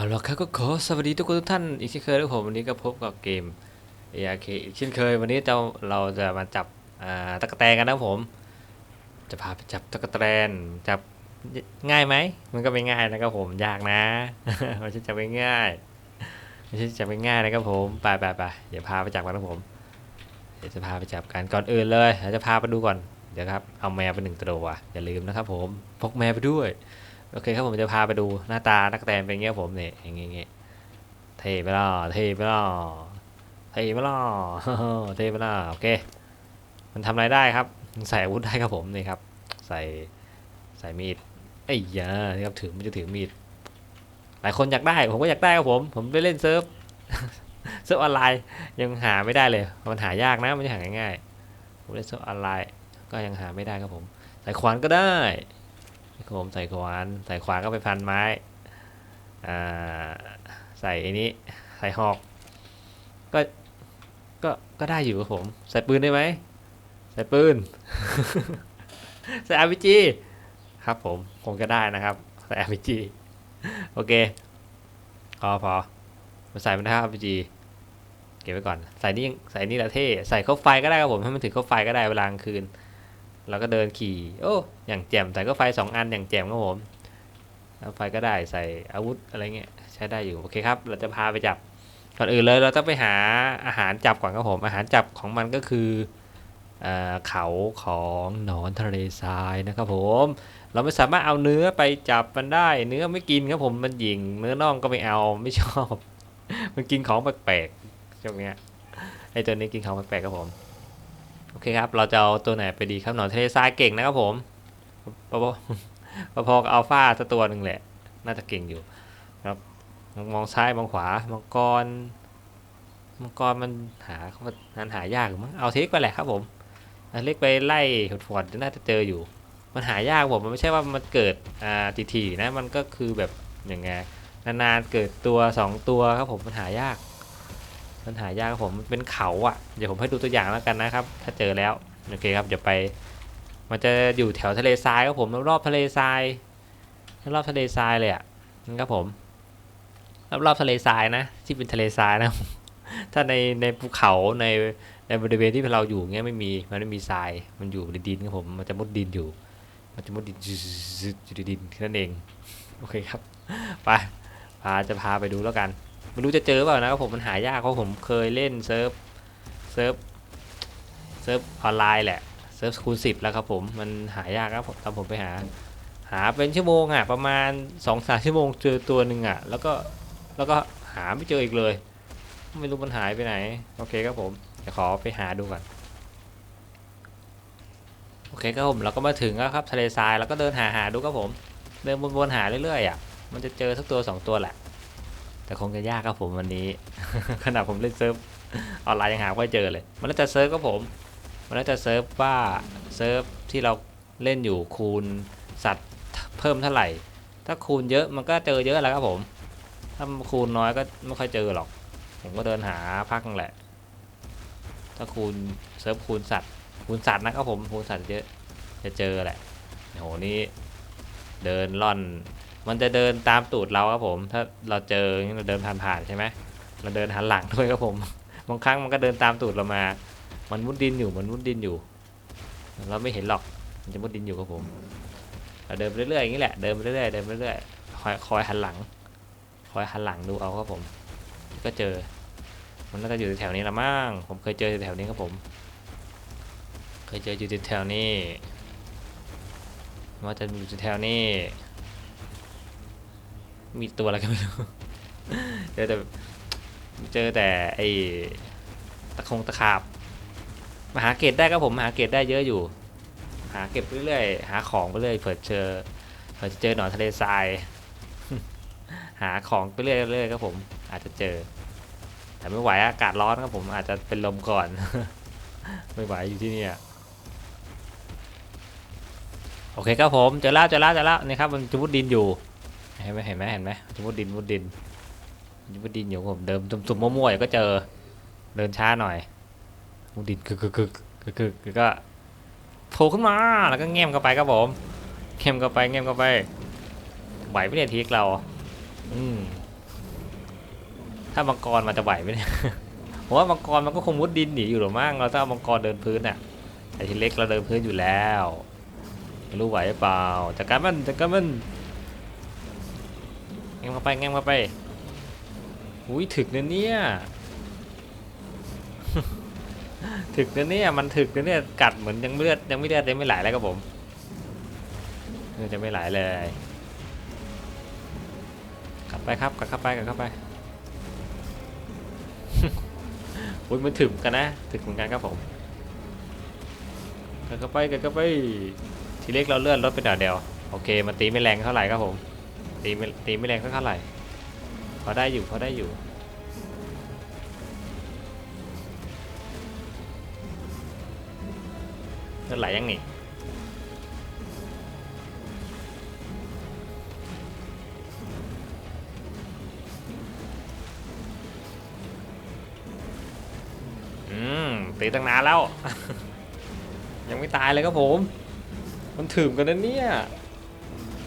เอาละครับก็ขอสวัสดีทุกคนทุกท่านอีกเช่นเคยนะครับผมวันนี้ก็พบกับเกม ARK อีกเช่นเคยวันนี้เราเราจะมาจับตะกแตนกันนะครับผม จะพาไปจับตะกแตนจับง่ายไหมมันก็ไม่ง่ายนะครับผมยากนะม่ใช่จับง่ายไม่ใช่จับง่ายนะครับผมไปไปไปเดี๋ยวพาไปจับกันนะครับผมเดี๋ยวจะพาไปจับกันก่อนอื่นเลยเราจะพาไปดูก่อนเดี๋ยวครับเอาแมวไปหนึ่งตัวอย่าลืมนะครับผมพกแมวไปด้วย โอเคครับผมจะพาไปดูหน้าตานักแตนเป็นเงี้ยผมเนี่ยอย่างเงี้ยเท่ไปล่ะเท่ไปล่ะเท่ไปล่ะเท่ไปล่ะโอเค มันทำอะไรได้ครับ ใส่อาวุธได้ครับผมนี่ครับ ใส่ใส่มีดไอ้ยานี่ครับถือมันจะถือมีดหลายคนอยากได้ ผมก็อยากได้ครับผม ผมไปเล่นเซิร์ฟเซิร์ฟออนไลน์ยังหาไม่ได้เลย มันหายากนะมันจะหาง่ายๆผมเล่นเซิร์ฟออนไลน์ก็ยังหาไม่ได้ครับผม ใส่ขวานก็ได้ ครับผมใส่ขวาน ใส่ขวานก็ไปพันไม้อ่าใส่ไอ้นี้ใส่หอก ก็ก็ก็ได้อยู่ครับผม ใส่ปืนได้ไหมใส่ปืน ใส่ RPG ครับผมคงจะได้นะครับ ใส่ RPG โอเคพอพอมาใส่มันนะครับ RPG เก็บไว้ก่อน ใส่นี่ใส่นี่ละเท่ ใส่เข้าไฟก็ได้ครับผม ให้มันถึงเข้าไฟก็ได้เวลากลางคืน เราก็เดินขี่ โอ้อย่างแจ่มใส่ก็ไฟสองอันอย่างแจ่มครับผมแล้วไฟก็ได้ใส่อาวุธอะไรเงี้ยใช้ได้อยู่โอเคครับ เราจะพาไปจับก่อนอื่นเลยเราต้องไปหาอาหารจับก่อนครับผม อาหารจับของมันก็คือเอเขาของหนอนทะเลทรายนะครับผม เราไม่สามารถเอาเนื้อไปจับมันได้ เนื้อไม่กินครับผมมันหยิงเนื้อน่องก็ไม่เอาไม่ชอบ มันกินของแปลกๆช่วงเนี้ยไอตัวนี้กินของแปลกๆครับผม โอเคครับ เราจะเอาตัวไหนไปดีครับหนอนทะเลทรายเก่งนะครับผมพอพอพอๆกับอัลฟาสักตัวหนึ่งแหละ น่าจะเก่งอยู่ครับ มองซ้ายมองขวา มังกร มังกรมันหามันหายากมั้ง เอาเทคไปแหละครับผมเล็กไปไล่หดฟอดน่าจะเจออยู่ มันหายากผมมันไม่ใช่ว่ามันเกิดอ่าทีๆนะ มันก็คือแบบอย่างไงนานๆเกิดตัวสองตัวครับผมมันหายาก มันหายากผมเป็นเขาอะเดี๋ยวผมให้ดูตัวอย่างแล้วกันนะครับ ถ้าเจอแล้วโอเคครับเดี๋ยวไป มันจะอยู่แถวทะเลทรายครับผมรอบๆทะเลทรายรอบทะเลทรายเลยอะนั่ครับผมรอบๆทะเลทรายนะ ที่เป็นทะเลทรายนะ ถ้าในในภูเขาในในบริเวณที่เราอยู่เงี้ยไม่มีมันไม่มีทรายมันอยู่ในดินครับผมมันจะมุดดินอยู่ มันจะมุดดินอยู่ในดินแค่นั้นเองโอเคครับไปพาจะพาไปดูแล้วกัน ไม่รู้จะเจอเปล่านะครับผมมันหายากเพราะผมเคยเล่นเซิร์ฟเซิร์ฟเซิร์ฟออนไลน์แหละเซิร์ฟคูณสิบแล้วครับผมมันหายากครับผมตอนผมไปหา หาเป็นชั่วโมงอะประมาณสองสามชั่วโมงเจอตัวหนึ่งอะ แล้วก็แล้วก็หาไม่เจออีกเลย ไม่รู้มันหายไปไหน โอเคครับผมเดี๋ยวขอไปหาดูก่อนโอเคครับผมเราก็มาถึงแล้วครับทะเลทรายแล้วก็เดินหาหาดูครับผม เดินวนๆหาเรื่อยๆอะมันจะเจอสักตัวสองตัวแหละ แต่คงจะยากครับผมวันนี้ ขนาดผมเล่นเซิร์ฟออนไลน์ยังหาไม่เจอเลย มันน่าจะเซิร์ฟครับผม มันน่าจะเซิร์ฟว่าเซิร์ฟที่เราเล่นอยู่คูณสัตว์เพิ่มเท่าไหร่ ถ้าคูณเยอะมันก็เจอเยอะแล้วครับผม ถ้าคูณน้อยก็ไม่ค่อยเจอหรอก ผมก็เดินหาพักแหละ ถ้าคูณเซิร์ฟคูณสัตว์คูณสัตว์นะครับผมคูณสัตว์เยอะจะเจอแหละโหนี่เดินล่อน มันจะเดินตามตูดเราครับผม ถ้าเราเจออย่างนี้เราเดินผ่านๆใช่ไหมเราเดินหันหลังด้วยครับผม บางครั้งมันก็เดินตามตูดเรามา มันมุดดินอยู่มันมุดดินอยู่ เราไม่เห็นหรอก มันจะมุดดินอยู่ครับผม เราเดินไปเรื่อยๆอย่างนี้แหละ เดินไปเรื่อยๆเดินไปเรื่อยๆคอยคอยหันหลัง คอยหันหลังดูเอาครับผม ก็เจอ มันน่าจะอยู่แถวนี้ละมั้ง ผมเคยเจอแถวนี้ครับผม เคยเจออยู่แถวนี้ว่าจะอยู่แถวนี้ มีตัวอะไรก็ไม่รู้เจอแต่เจอแต่ไอ้ตะคงตะขาบมาหาเกตได้ครับผมหาเกตได้เยอะอยู่ หาเก็บเรื่อยๆหาของไปเรื่อยเผื่อเจอเผื่อจะเจอหนอนทะเลทราย หาของไปเรื่อยๆครับผมอาจจะเจอ แต่ไม่ไหวอากาศร้อนครับผมอาจจะเป็นลมก่อน ไม่ไหวอยู่ที่นี่โอเคครับผมเจอแล้วเจอแล้วเจอแล้วนี่ครับมันจะมุดดินอยู่ เห็นไหมเห็นไหมเห็นไหมมุดดินมุดดินมุดดินอยู่ผมเดิมตุ่มๆมั่วๆอยู่ก็เจอเดินช้าหน่อยมุดดินกึกกึกกึกกึกกึกก็โผล่ขึ้นมาแล้วก็แง้มเข้าไปครับผมแง้มเข้าไปแง้มเข้าไปไหวไม่เนี่ยทีกเราอืมามังกรมันจะไหวไหมเนี่ยผมว่ามังกรมันก็คงมุดดินหนีอยู่หรือมั้งเราถ้าเอามังกรเดินพื้นอะแต่ทีเล็กเราเดินพื้นอยู่แล้วรู้ไหวเปล่าจัดการมันจัดการมัน งมเข้าไปแงมเข้าไปอุ้ยถึกนะเนี่ยถึกนะเนี่ยมันถึกนะเนี่ยกัดเหมือนยังไม่เลือดยังไม่เลือดยังไม่ไหลแล้วครับผมเลือดจะไม่ไหลเลยกลับไปครับกลับเข้าไปกลับเข้าไปอุ้ยมันถึกกันนะถึกเหมือนกันครับผมกลับเข้าไปกลับเข้าไปทีเล็กเราเลื่อนรถไปเดียเดียวโอเคมันตีไม่แรงเท่าไหร่ครับผม ตีไม่ตีไม่แรงเท่าไหร่พอได้อยู่พอได้อยู่เลือดไหลยังนี่อืมตีตั้งนานแล้ว ยังไม่ตายเลยครับผม มันถึมกันนะเนี่ย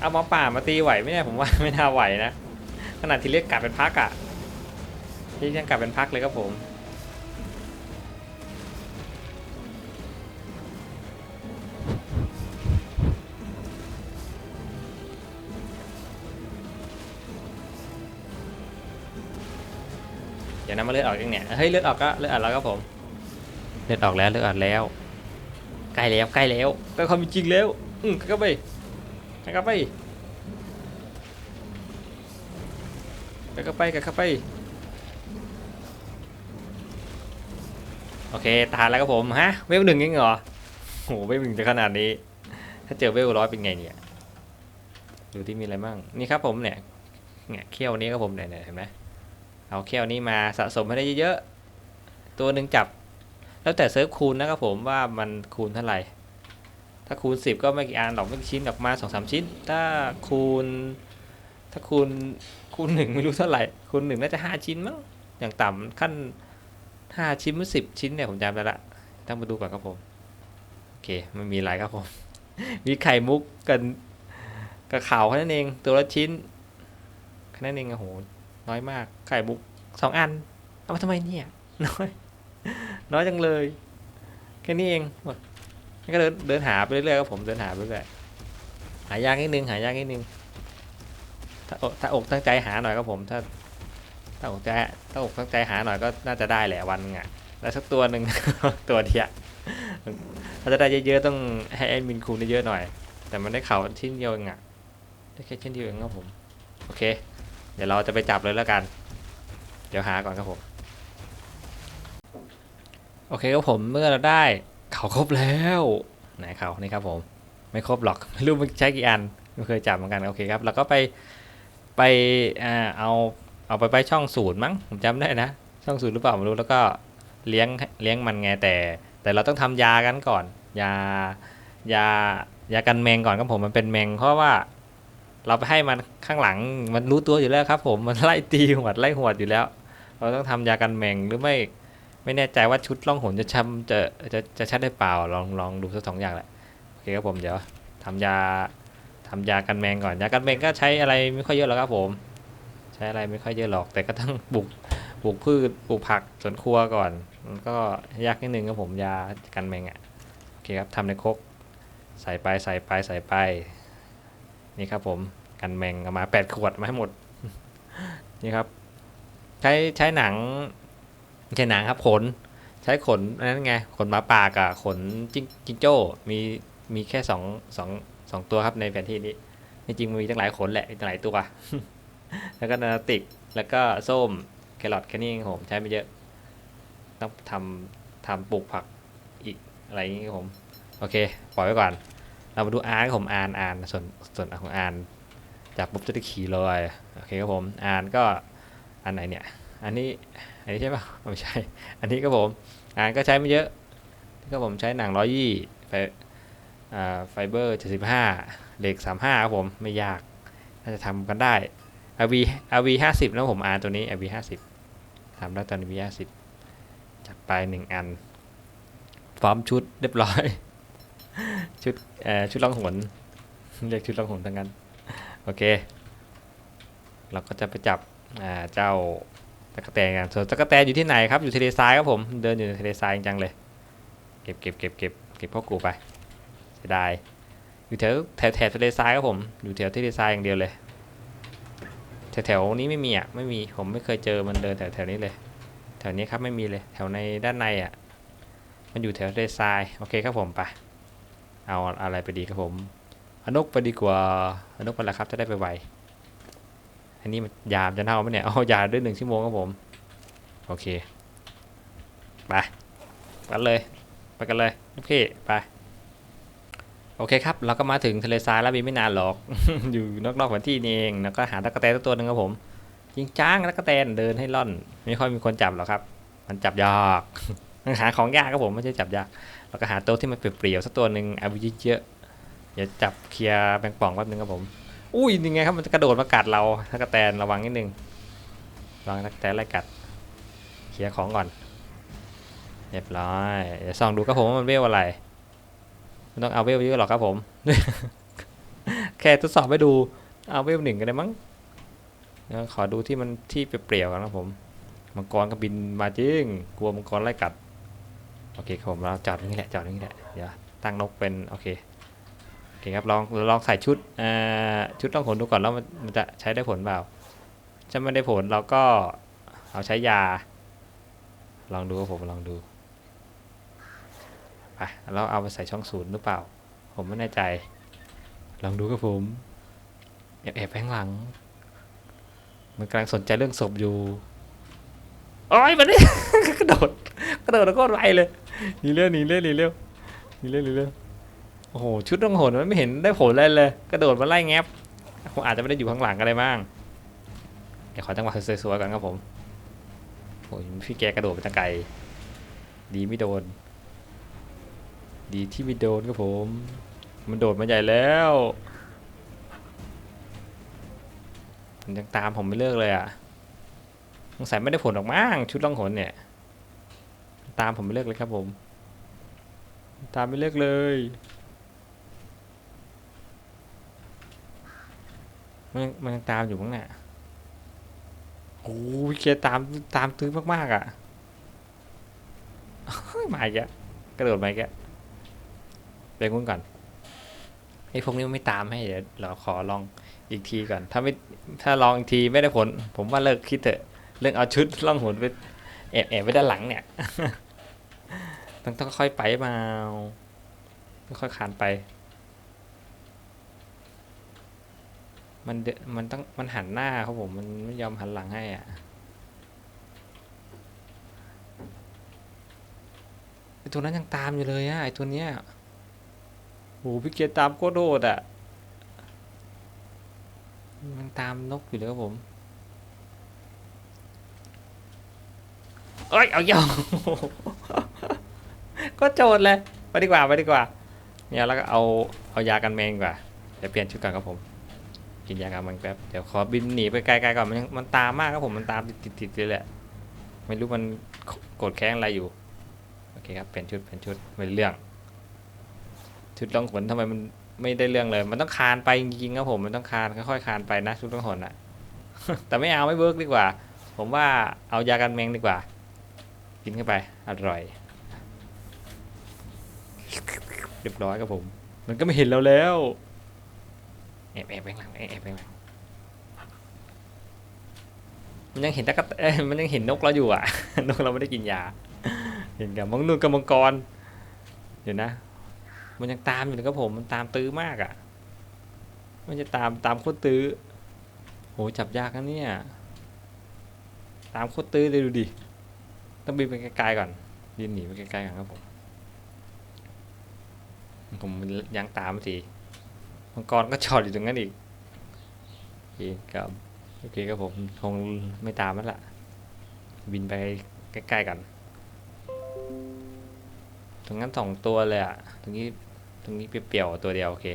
เอามาป่ามาตีไหวไหมเนี่ยผมว่าไม่น่าไหวนะขนาดที่เรียกกลับเป็นพักอะ่ะที่ยังกลับเป็นพักเลยครับผมเดี๋ยวน้ำมาเลือดออกยังเนี่ยเฮ้ยเลือดออกก็เลือดออกแล้วครับผมเลือดออกแล้วเลือดออกแล้วใกล้แล้วใกล้แล้วใกล้ความเป็นจริงแล้ว อืมเข้า ไปเข้าไปเข้าไปเข้าไป โอเคทานแล้วครับผมฮะเวลหนึ่งยังเหรอโหเวลหนึ่งจะขนาดนี้ ถ้าเจอเวลร้อยเป็นไงเนี่ยดูที่มีอะไรบ้างนี่ครับผมเนี่ยเนี่ยเขี้ยวนี้ครับผมเนี่ยเห็นไหมเอาแค่นี้มาสะสมให้ได้เยอะๆตัวหนึ่งจับ แล้วแต่เซิร์ฟคูณนะครับผมว่ามันคูณเท่าไหร่ ถ้าคูณ 10 ก็ไม่กี่อันหรอกไม่กี่ชิ้นออกมา2อสชิ้น ถ้าคูณ ถ้าคูณคูณหนึ่งไม่รู้เท่าไหร่ คูณหนึ่งน่าจะ5ชิ้นมั้งอย่างต่ำขั้น5ชิ้นหรือ10ชิ้นเนี่ยผมจำได้ละต้องมาดูก่อนครับผมโอเคไม่มีอะไรครับผม มีไข่มุกกันกับข่าวแค่นั้นเองตัวละชิ้นแค่นั้นเองโอ้โหน้อยมากไข่บุกสองอันเอามาทำไมเนี่ยน้อย น้อยจังเลยแค่นี้เองหมด ก็เดินเดินหาไปเรื่อยๆครับผมเดินหาไปเรื่อยหายากนิดนึงหายากนิดนึงถ้าอกถ้าอกตั้งใจหาหน่อยครับผม ถ้าถ้าอกใจถ้าอกตั้งใจหาหน่อยก็น่าจะได้แหละวันนึงอะแล้วสักตัวหนึ่ง ตัวเดียวถ้าจะได้เยอะๆต้องให้แอดมินคูณเยอะหน่อย แต่มันได้เข่าชิ้นเดียวเองอะได้แค่ชิ้นเดียวเองครับผมโอเค เดี๋ยวเราจะไปจับเลยแล้วกัน เดี๋ยวหาก่อนครับผม โอเคครับผมเมื่อเราได้ เขาครบแล้วไหนเขานี่ครับผมไม่ครบหรอกไม่รู้มันใช้กี่อันไม่เคยจับเหมือนกันโอเคครับเราก็ไปไปอเอาเอาไปไปช่องศูนย์มั้งผมจำได้นะ ช่องศูนย์หรือเปล่าไม่รู้แล้วก็เลี้ยงเลี้ยงมันไงแต่ แต่เราต้องทำยากันก่อน ยายายากันแมงก่อนครับผมมันเป็นแมง เพราะว่า เราไปให้มันข้างหลังมันรู้ตัวอยู่แล้วครับ ผมมันไล่ตีหวดไล่หวดอยู่แล้ว เราต้องทำยากันแมงหรือไม่ ไม่แน่ใจว่าชุดล่องหนจะช้ำจะจะจะชัดได้เปล่าลองลองดูสักสองอย่างแหละโอเคครับผมเดี๋ยวทำยาทำยากันแมงก่อนยากันแมงก็ใช้อะไรไม่ค่อยเยอะหรอกครับผม ใช้อะไรไม่ค่อยเยอะหรอก แต่ก็ต้องปลูกปลูกพืชปลูกผักสวนครัวก่อนมันก็ยากนิดนึงครับผมยากันแมงอะโอเคครับทำในครกใส่ไปใส่ไปใส่ไปนี่ครับผมกันแมงเอามาแปดขวดมาให้หมดนี่ครับ ใช้ใช้หนัง ไม่ใช่หนังครับขน ใช้ขนนั้นไงขนหมาป่ากับขนจิงจิงโจ้มีมีแค่สองสองสองตัวครับในแผนที่นี้จริงมันมีตั้งหลายขนแหละมีตั้งหลายตัว แล้วก็นาติกแล้วก็ส้มแครอทแค่นี้ผมใช้ไม่เยอะต้องทำทำปลูกผักอีกอะไรอย่างนี้ครับผมโอเคปล่อยไว้ก่อน เรามาดูอาร์ครับผมอาร์อาร์ส่วนส่วนของอาร์จับปุ๊บจะได้ขี่เลยโอเคครับผมอาร์ก็อันไหนเนี่ย อันนี้อันนี้ใช่ปะไม่ใช่ อันนี้ก็ผมอาร์ก็ใช้ไม่เยอะก็ผมใช้หนังร้อยยี่ไฟไฟเบอร์เจ็ดสิบห้าเหล็กสามห้าครับผมไม่ยากน่าจะทำกันได้ RV RV ห้าสิบนะผมอ่าร์ตัวนี้ RV ห้าสิบทำได้ตอน RV ห้าสิบจัดไปหนึ่งอันพร้อมชุดเรียบร้อย ชุดเอ่อชุดล่องหนเรียกชุดล่องหนทั้งนั้น โอเค เราก็จะไปจับเจ้า ตะกแตนกันส่วนตะกแตนอยู่ที่ไหนครับอยู่ทะเลทรายครับผมเดินอยู่ในทะเลทรายจริงจังเลย เก็บเก็บเก็บเก็บเก็บพ่อกูไปเสียดายอยู่แถวแถวแถวทะเลทรายครับผมอยู่แถวทะเลทรายอย่างเดียวเลยแถวแถวนี้ไม่มีอะไม่มีผมไม่เคยเจอมันเดินแถวแถวนี้เลย แถวนี้ครับไม่มีเลยแถวในด้านในอะมันอยู่แถวทะเลทรายโอเคครับผมไปเอาอะไรไปดีครับผมอานกไปดีกว่าอานกไปละครับจะได้ไปไว อันนี้มันยามจะเน่าไหมเนี่ยเอายาด้วยหนึ่งชั่วโมงครับผม โอเคไปไปกันเลย ไปกันเลยโอเคไป โอเคครับ เราก็มาถึงทะเลทรายแล้วมีไม่นานหรอก อยู่นอกๆแผนที่นี่เอง แล้วก็หาตะกแตนตัวหนึ่งครับผม จริงจ้างตะกแตนเดินให้ล่อน ไม่ค่อยมีคนจับหรอกครับ มันจับยากหาของยากครับผมไม่ใช่จับยาก เราก็หาตัวที่มันเปรี้ยวๆสักตัวหนึ่งเอาไปเยอะๆอย่าจับเคลียร์แบงป่องแป๊บนึงครับผม อุ้ยยังไงครับมันจะกระโดดมากัดเราตะกระแตนระวังนิดนึงระวังตะกแตนไล่กัดเคลียร์ของก่อนเรียบร้อยเดี๋ยวส่องดูครับผมว่ามันเวลอะไรไม่ต้องเอาเวลเยอะหรอกครับผม แค่ทดสอบให้ดูเอาเวลหนึ่งก็ได้มั้งขอดูที่มันที่เปรี้ยวๆกันนะครับผมมังกรก็บินมาจริงกลัวมังกรไล่กัดโอเคครับผมเราจอดนี่แหละจอดนี่แหละเดี๋ยวตั้งนกเป็นโอเค เคครับลองลองใส่ชุดชุดต้องขนดูก่อนแล้วมันจะใช้ได้ผลเปล่าถ้าไม่ได้ผลเราก็เอาใช้ยา ลองดูครับผมลองดูไปแล้วเอาไปใส่ช่องศูนย์หรือเปล่า ผมไม่แน่ใจ ลองดูครับผมแอบแอบไปข้างหลัง มันกำลังสนใจเรื่องศพอยู่โอ้ยมันนี่กระโดดกระโดดแล้วก็ไวเลยหนีเร็วหนีเร็วหนีเร็วหนีเร็วหนีเร็ว โอ้โหชุดต้องโหนมันไม่เห็นได้ผลอะไรเลยกระโดดมาไล่แงบคงอาจจะไม่ได้อยู่ข้างหลังอะไรบ้างเดี๋ยวขอจังหวะสวยๆก่อนครับผมโอ้ยพี่แกกระโดดไปตะไกลดีไม่โดน ดีที่ไม่โดนครับผม มันโดดมาใหญ่แล้วมันยังตามผมไม่เลิกเลยอะสงสัยไม่ได้ผลออกมั้งชุดล่องหนเนี่ย ตามผมไม่เลิกเลยครับผม ตามไม่เลิกเลย มันยังมันยังตามอยู่มั้งเนี่ยโอ้ยเกียตามตามตื้อมากๆอะมาอีกแล้วกระโดดมาอีกแล้วไปงุ้นก่อนไอ้พวกนี้ไม่ตามให้เดี๋ยวเราขอลองอีกทีก่อน ถ้าไม่ถ้าลองอีกทีไม่ได้ผล ผมว่าเลิกคิดเถอะ เรื่องเอาชุดล่องหนไปแอบแอบไว้ด้านหลังเนี่ย ต้องต้องค่อยไปมาค่อยคานไป มันเดมันต้องมันหันหน้าครับผมมันไม่ยอมหันหลังให้อะไอตัวนั้นยังตามอยู่เลยอะไอตัวเนี้ยโหพี่เกียร์ตามโคตรโดดอะมันตามนกอยู่เลยครับผมเอ้ยเอาเยอะก็โจดเลยไปดีกว่าไปดีกว่าเนี่ยแล้วก็เอาเอายากันแมงกว่าเดี๋ยวเปลี่ยนชุดก่อนครับผม กินยากันแมงแป๊บเดี๋ยวขอบินหนีไปไกลๆก่อนมันยังมันตามมากครับผมมันตามติดๆเลยแหละไม่รู้มันโกรธแค้นอะไรอยู่โอเคครับเปลี่ยนชุดเปลี่ยนชุดไม่เรื่อง ชุดล่องขนทำไมมันไม่ได้เรื่องเลย มันต้องคานไปจริงๆครับผมมันต้องคานค่อยๆคานไปนะชุดล่องขนอะ แต่ไม่เอาไม่เวิร์กดีกว่า ผมว่าเอายากันแมงดีกว่า กินเข้าไปอร่อยเรียบร้อยครับผม มันก็ไม่เห็นเราแล้ว แอบแอบไปหลังแอบแอบไปหลังมันยังเห็นตะกะเอ้ยมันยังเห็นนกเราอยู่อะ นกเราไม่ได้กินยา เห็นกับมังนูนกับมังกรเดี๋ยวนะ มันยังตามอยู่เลยครับผม มันตามตื้อมากอะ มันจะตามตามโคตรตื้อ โหจับยากนะเนี่ย ตามโคตรตื้อเลยดูดิ ต้องบินไปไกลๆก่อนบินหนีไปไกลๆก่อนครับผม ผมยังตามสิ มังกรก็จอดอยู่ตรงนั้นอีกโอเคครับโอเคครับผมคงไม่ตามแล้วล่ะ บินไปใกล้ๆกัน ตรงนั้นสองตัวเลยอะตรงนี้ตรงนี้เปรี้ยวๆตัวเดียวโอเค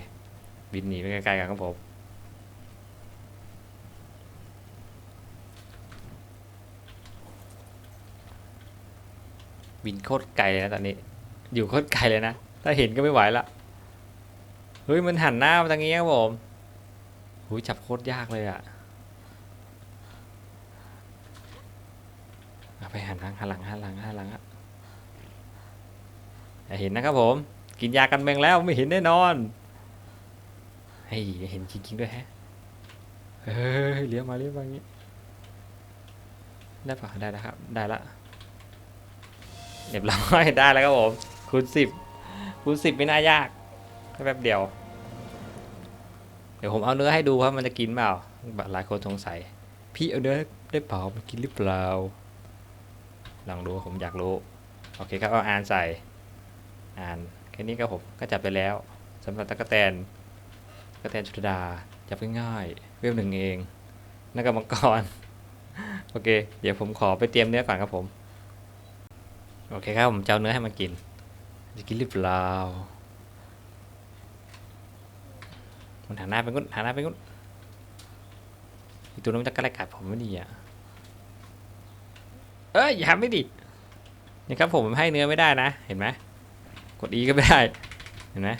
บินหนีไปใกล้ๆกันครับผมบินโคตรไกลเลยนะตอนนี้ อยู่โคตรไกลเลยนะ ถ้าเห็นก็ไม่ไหวละ เฮ้ยมันหันหน้ามาทางนี้ครับผมหุยจับโคตรยากเลยอะไปหันหลังหันหลังหันหลังหันหลังอะเห็นนะครับผม กินยากันแมงแล้วไม่เห็นแน่นอนเฮ้ยเห็นจริงๆด้วยแฮะเฮ้ยเลี้ยวมาเลี้ยวมาอย่างนี้ได้ปะได้แล้วครับ ได้ละเรียบร้อยได้แล้วครับผมคูณสิบคูณสิบไม่น่ายาก แค่แป๊บเดียว เดี๋ยวผมเอาเนื้อให้ดูว่ามันจะกินเปล่าหลายคนสงสัย พี่เอาเนื้อได้เปล่ามันกินหรือเปล่าลองดูผมอยากรู้ โอเคครับเอาอ่านใส่ อ่านแค่นี้ก็ผมก็จับไปแล้วสำหรับตะกแตนตะกแตนชุดดาจับง่ายๆเวลหนึ่งเองนักกรรมกรโอเค เดี๋ยวผมขอไปเตรียมเนื้อก่อนครับผม โอเคครับผมจะเอาเนื้อให้มันกิน จะกินหรือเปล่า มันหันหน้าไปกุ้นหันหน้าไปกุ้นอีตัวนั้นมันจะใกล้กัดผมไม่ดีอะเอ้ยอย่าทำไม่ดินี่ครับผมให้เนื้อไม่ได้นะ เห็นไหมกด E ก็ไม่ได้ เห็นไหม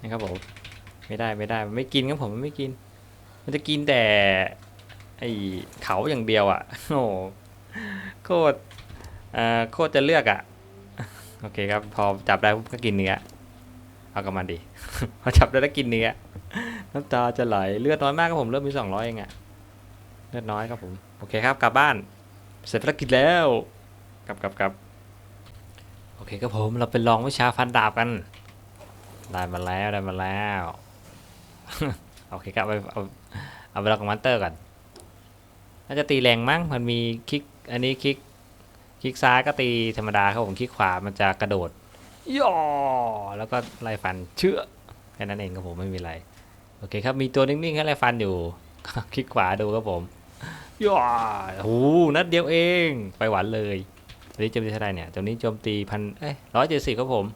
นี่ครับผมไม่ได้ไม่ได้ไม่กินครับผมมันไม่กิน มันจะกินแต่ไอเขาอย่างเดียวอะโอ้โคตรเอ่อโคตรจะเลือกอะโอเคครับพอจับได้ปุ๊บก็กินเนื้อ เอากลับมาดิพอจับได้แล้วกินเนื้อน้ำตาจะไหลเลือดน้อยมากครับผมเลือดมีสองร้อยเองอะเลือดน้อยครับผมโอเคครับกลับบ้าน เสร็จภารกิจแล้วกลับกลับกลับโอเคครับผมเราไปลองวิชาฟันดาบกันได้มาแล้วได้มาแล้วโอเคครับเอาเอาเอาไปลองกับมันเตอร์ก่อนน่าจะตีแรงมั้งมันมีคลิกอันนี้คลิกคลิกซ้ายก็ตีธรรมดาครับผมคลิกขวามันจะกระโดด ย่อแล้วก็ไล่ฟันเชื่อแค่นั้นเองครับผมไม่มีอะไร โอเคครับมีตัวนิ่งๆให้ไล่ฟันอยู่ คลิกขวาดูครับผมย่าโอ้โหนัดเดียวเอง ไปหวานเลยตัวนี้โจมตีเท่าไรเนี่ยตัวนี้โจมตีพันเอ้ยร้อยเจ็ดสิบครับผม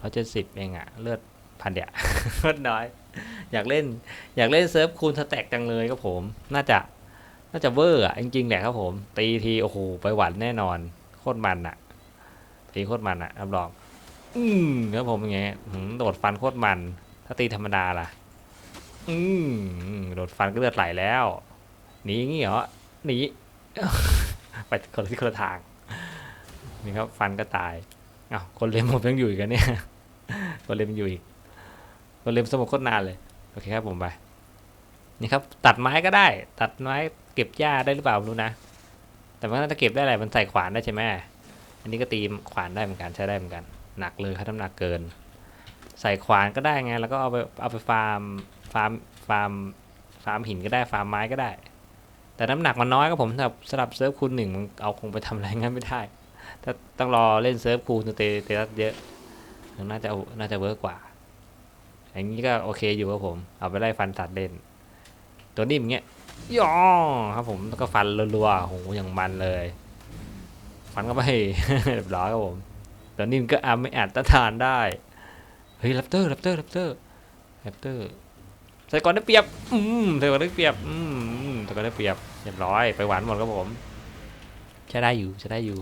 ร้อยเจ็ดสิบเองอะเลือดพันเดียวเลือดน้อย อยากเล่นอยากเล่นเซิร์ฟคูณสแต็กจังเลยครับผม น่าจะน่าจะเวอร์อะจริงๆแหละครับผม ตีทีโอ้โหไปหวานแน่นอน โคตรมันอะตีโคตรมันอะรับรอง อืมครับผมอย่างเงี้ยหืมโดดฟันโคตรมัน ถ้าตีธรรมดาล่ะ อืมโดดฟันก็เลือดไหลแล้วหนีอย่างงี้เหรอหนีไปคนละที่คนละทางนี่ครับฟันก็ตายอ้าวคนเล็มผมยังอยู่อีกเนี่ยคนเล็มอยู่อีกคนเล็มสมองโคตรนานเลยโอเคครับผมไปนี่ครับตัดไม้ก็ได้ ตัดไม้เก็บหญ้าได้หรือเปล่ารู้นะแต่ว่าถ้าเก็บได้อะไรมันใส่ขวานได้ใช่ไหมอันนี้ก็ตีขวานได้เหมือนกันใช้ได้เหมือนกัน หนักเลยครับน้ำหนักเกิน ใส่ขวานก็ได้ไงแล้วก็เอาไปเอาไปฟาร์มฟาร์มฟาร์มฟาร์มหินก็ได้ฟาร์มไม้ก็ได้ แต่น้ำหนักมันน้อยก็ผมสำหรับสำหรับเซิร์ฟคูณหนึ่งเอาคงไปทำอะไรงั้นไม่ได้ถ้าต้องรอเล่นเซิร์ฟคูณเตเตรัสเยอะน่าจะน่าจะเวิร์กกว่า อย่างนี้ก็โอเคอยู่ครับผม เอาไปไล่ฟันสัตัดเล่น ตัวนิ่มเงี้ยย่อครับผมแล้วก็ฟันรัวๆโอ้โหอย่างมันเลย ฟันก็ไม่เรียบร้อยครับผม ตัวนิ่มก็อาไม่อาจต้านทานได้ เฮ้ยแรปเตอร์แรปเตอร์แรปเตอร์แรปเตอร์ใส่ก่อนได้เปรียบ อืมใส่ก่อนได้เปรียบ อืมใส่ก่อนได้เปรียบเรียบร้อย ไปหวานหมดครับผม ใช้ได้อยู่ ใช้ได้อยู่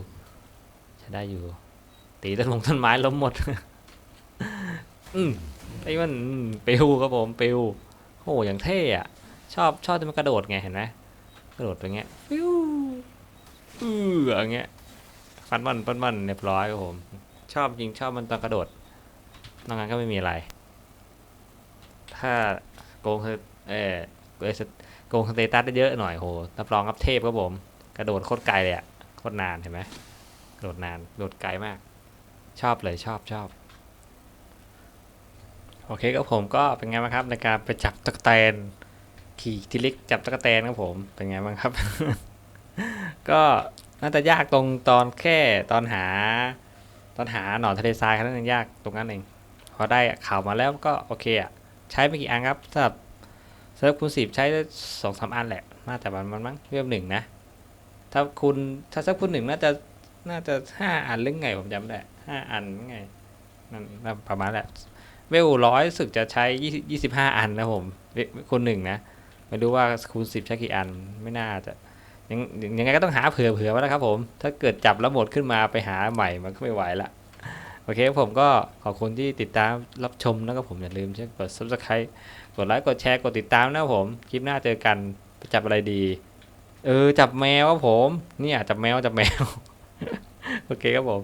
ใช้ได้อยู่ ตีต้นมงต้นไม้ล้มหมด อืมไอ้มันอืมปิวครับผมปิวโอ้อย่างเท่อะชอบชอบที่มันกระโดดไงเห็นไหมกระโดดไปเงี้ยฟิวอืออย่างเงี้ยฟันมันฟันมันเรียบร้อยครับผม ชอบจริงชอบมันตอนกระโดดนอกนั้นก็ไม่มีอะไร ถ้าโกงคือเออโกงสเตตัสได้เยอะหน่อยโหรับรองรับเทพครับผม กระโดดโคตรไกลเลยอะโคตรนานเห็นไหมกระโดดนานโดดไกลมาก ชอบเลยชอบชอบโอเคก็ผมก็เป็นไงบ้างครับในการไปจับตะกแตนขี่ทีล็กจับตะกแตนครับผมเป็นไงบ้างครับ ก็น่าจะยากตรงตอนแค่ตอนหา ตอนหาหนอนทะเลทรายแค่นั้นเองยากตรงนั้นเองพอได้ข่าวมาแล้วก็โอเคอะใช้ไม่กี่อันครับสำหรับเซิร์ฟคูณสิบใช้ได้สองสามอันแหละน่าจะมันมันมั้งเรียบหนึ่งนะ ถ้าคุณถ้าเซิร์ฟคูณหนึ่งน่าจะน่าจะห้าอันหรือไงผมจำไม่ได้ห้าอันหรือไงนั่นประมาณแหละเวลร้อยสึกจะใช้ยี่ยี่สิบห้าอันนะผมคูณหนึ่งนะไม่รู้ว่าคูณสิบใช้กี่อันไม่น่าจะ ยังยังไงก็ต้องหาเผื่อเผื่อไว้นะครับผม ถ้าเกิดจับแล้วหมดขึ้นมาไปหาใหม่มันก็ไม่ไหวละ โอเคผมก็ขอบคุณที่ติดตามรับชมนะครับผมอย่าลืมช่วยกด subscribe กดไลค์กดแชร์กดติดตามนะครับผม คลิปหน้าเจอกันไปจับอะไรดี เออจับแมวครับผม เนี่ยจับแมวจับแมว โอเคครับผม